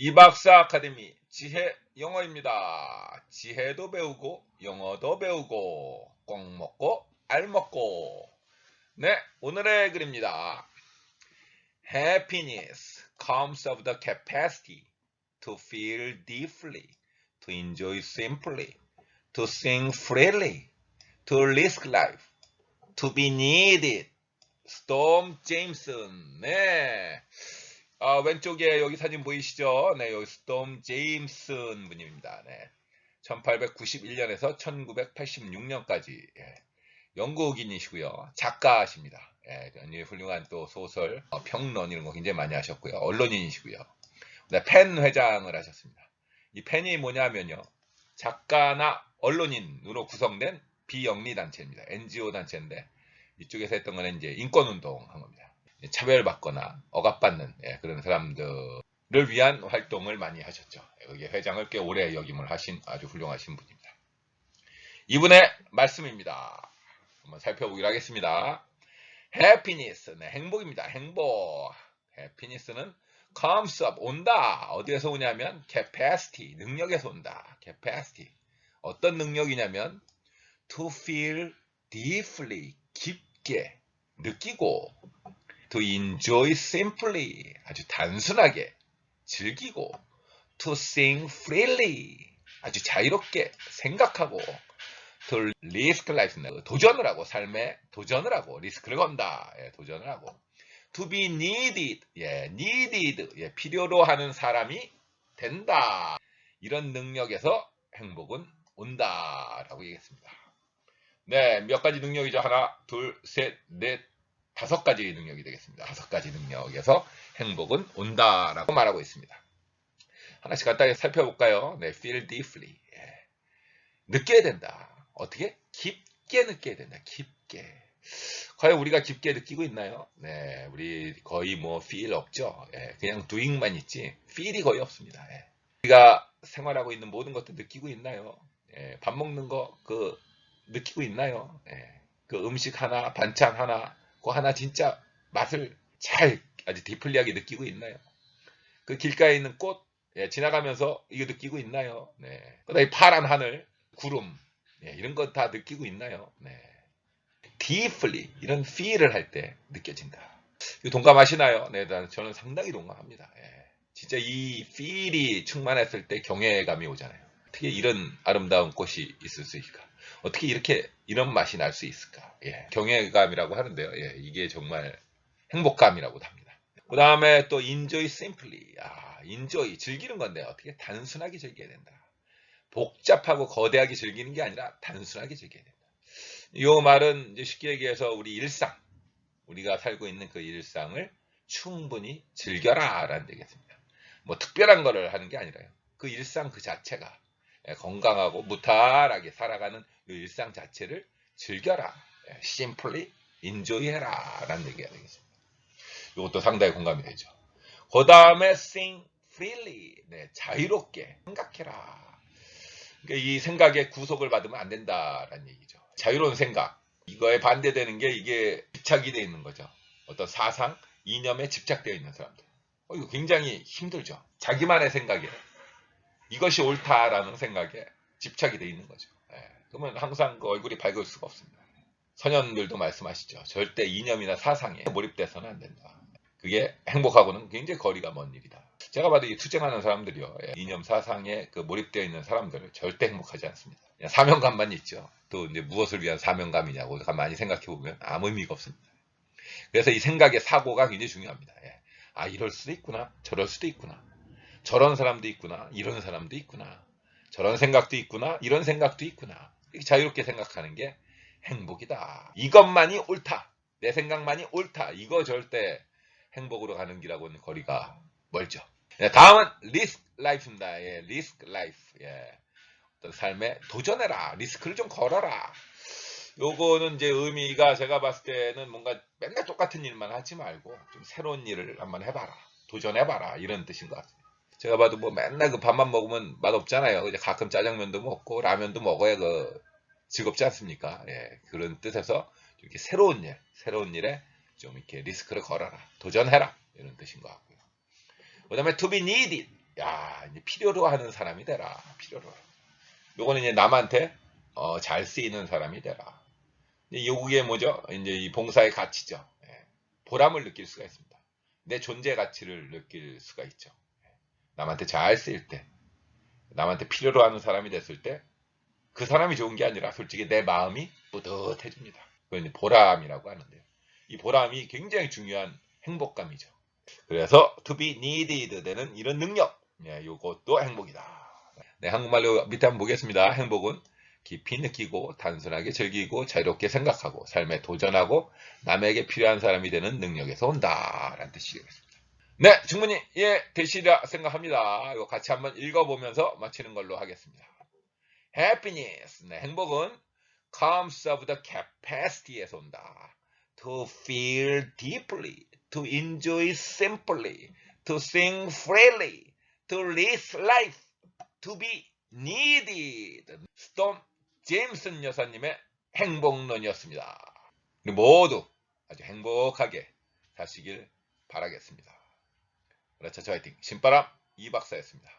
이박사 아카데미 지혜 영어입니다. 지혜도 배우고 영어도 배우고 꼭 먹고 알 먹고 네 오늘의 글입니다. Happiness comes of the capacity to feel deeply, to enjoy simply, to sing freely, to risk life, to be needed. 스톰 제임슨. 네. 아, 왼쪽에 여기 사진 보이시죠? 네, 여기 스톰 제임슨 분입니다. 네. 1891년에서 1986년까지 예. 영국인이시고요. 작가십니다. 예, 훌륭한 또 소설, 어, 평론 이런 거 굉장히 많이 하셨고요. 언론인이시고요. 네, 펜 회장을 하셨습니다. 이 펜이 뭐냐면요. 작가나 언론인으로 구성된 비영리 단체입니다. NGO 단체인데 이쪽에서 했던 거는 이제 인권운동 한 겁니다. 차별받거나 억압받는 예, 그런 사람들을 위한 활동을 많이 하셨죠. 여기 회장을 꽤 오래 역임을 하신 아주 훌륭하신 분입니다. 이분의 말씀입니다. 한번 살펴보기로 하겠습니다. happiness, 네, 행복입니다. 행복. happiness는 comes up, 온다. 어디에서 오냐면 capacity, 능력에서 온다. capacity. 어떤 능력이냐면 to feel deeply, 깊게 느끼고 to enjoy simply, 아주 단순하게 즐기고 to sing freely, 아주 자유롭게 생각하고 to risk life, 도전을 하고 삶에 도전을 하고 리스크를 건다. 예, 도전을 하고 to be needed, 예, needed, 예, 필요로 하는 사람이 된다. 이런 능력에서 행복은 온다라고 얘기했습니다. 네, 몇 가지 능력이죠? 하나, 둘, 셋, 넷, 다섯 가지 능력이 되겠습니다. 다섯 가지 능력에서 행복은 온다라고 말하고 있습니다. 하나씩 간단히 살펴볼까요? 네, feel deeply. 예. 느껴야 된다. 어떻게? 깊게 느껴야 된다. 깊게. 과연 우리가 깊게 느끼고 있나요? 네, 우리 거의 뭐 feel 없죠. 예, 그냥 doing만 있지 feel이 거의 없습니다. 예. 우리가 생활하고 있는 모든 것도 느끼고 있나요? 예, 밥 먹는 거 그 느끼고 있나요? 예, 그 음식 하나, 반찬 하나, 그 하나 진짜 맛을 잘 아주 디플리하게 느끼고 있나요? 그 길가에 있는 꽃 예, 지나가면서 이거 느끼고 있나요? 네. 그다음에 파란 하늘, 구름 예, 이런 거 다 느끼고 있나요? 네. deeply 이런 feel을 할 때 느껴진다. 동감하시나요? 네, 난- 저는 상당히 동감합니다. 예. 진짜 이 feel이 충만했을 때 경외감이 오잖아요. 어떻게 이런 아름다운 꽃이 있을 수 있을까? 어떻게 이렇게 이런 맛이 날 수 있을까? 예. 경외감이라고 하는데요. 예, 이게 정말 행복감이라고 합니다. 그 다음에 또 enjoy simply. 아, enjoy 즐기는 건데 어떻게 단순하게 즐겨야 된다. 복잡하고 거대하게 즐기는 게 아니라 단순하게 즐겨야 된다. 이 말은 쉽게 얘기해서 우리 일상, 우리가 살고 있는 그 일상을 충분히 즐겨라 라는 얘기겠습니다. 뭐 특별한 거를 하는 게 아니라요. 그 일상 그 자체가 예, 건강하고 무탈하게 살아가는 이 일상 자체를 즐겨라. 예, simply enjoy해라 라는 얘기가 되겠습니다. 이것도 상당히 공감이 되죠. 그 다음에 sing freely. 네, 자유롭게 생각해라. 그러니까 이 생각에 구속을 받으면 안 된다라는 얘기죠. 자유로운 생각. 이거에 반대되는 게 이게 집착이 되어 있는 거죠. 어떤 사상, 이념에 집착되어 있는 사람들. 어, 이거 굉장히 힘들죠. 자기만의 생각에 이것이 옳다라는 생각에 집착이 되어 있는 거죠. 예, 그러면 항상 그 얼굴이 밝을 수가 없습니다. 선현들도 말씀하시죠. 절대 이념이나 사상에 몰입돼서는 안 된다. 그게 행복하고는 굉장히 거리가 먼 일이다. 제가 봐도 이 투쟁하는 사람들이요. 예, 이념 사상에 그 몰입되어 있는 사람들은 절대 행복하지 않습니다. 그냥 사명감만 있죠. 또 이제 무엇을 위한 사명감이냐고 가만히 생각해 보면 아무 의미가 없습니다. 그래서 이 생각의 사고가 굉장히 중요합니다. 예. 아 이럴 수도 있구나, 저럴 수도 있구나, 저런 사람도 있구나, 이런 사람도 있구나, 저런 생각도 있구나, 이런 생각도 있구나. 자유롭게 생각하는 게 행복이다. 이것만이 옳다. 내 생각만이 옳다. 이거 절대 행복으로 가는 길하고는 거리가 멀죠. 네, 다음은 리스크 라이프입니다. 예, 리스크 라이프. 예. 어떤 삶에 도전해라. 리스크를 좀 걸어라. 요거는 이제 의미가 제가 봤을 때는 뭔가 맨날 똑같은 일만 하지 말고 좀 새로운 일을 한번 해봐라. 도전해봐라. 이런 뜻인 것 같습니다. 제가 봐도 뭐 맨날 그 밥만 먹으면 맛없잖아요. 이제 가끔 짜장면도 먹고 라면도 먹어야 그 즐겁지 않습니까? 예, 그런 뜻에서 이렇게 새로운 일, 새로운 일에 좀 이렇게 리스크를 걸어라. 도전해라. 이런 뜻인 것 같고요. 그 다음에 to be needed. 야, 이제 필요로 하는 사람이 되라. 필요로. 요거는 이제 남한테 어, 잘 쓰이는 사람이 되라. 요게 뭐죠? 이제 이 봉사의 가치죠. 예. 보람을 느낄 수가 있습니다. 내 존재 가치를 느낄 수가 있죠. 예. 남한테 잘 쓰일 때, 남한테 필요로 하는 사람이 됐을 때, 그 사람이 좋은 게 아니라 솔직히 내 마음이 뿌듯해집니다. 그건 보람이라고 하는데요. 이 보람이 굉장히 중요한 행복감이죠. 그래서 to be needed 되는 이런 능력, 예, 요것도 행복이다. 네, 한국말로 밑에 한번 보겠습니다. 행복은 깊이 느끼고 단순하게 즐기고 자유롭게 생각하고 삶에 도전하고 남에게 필요한 사람이 되는 능력에서 온다. 라는 뜻이겠습니다. 네, 충분히 예, 되시리라 생각합니다. 이거 같이 한번 읽어보면서 마치는 걸로 하겠습니다. happiness, 네, 행복은 comes of the capacity에서 온다. to feel deeply, to enjoy simply, to sing freely, to live life, to be needed. 스톰 제임슨 여사님의 행복론이었습니다. 모두 아주 행복하게 사시길 바라겠습니다. 그렇죠, 화이팅. 신바람 이 박사였습니다.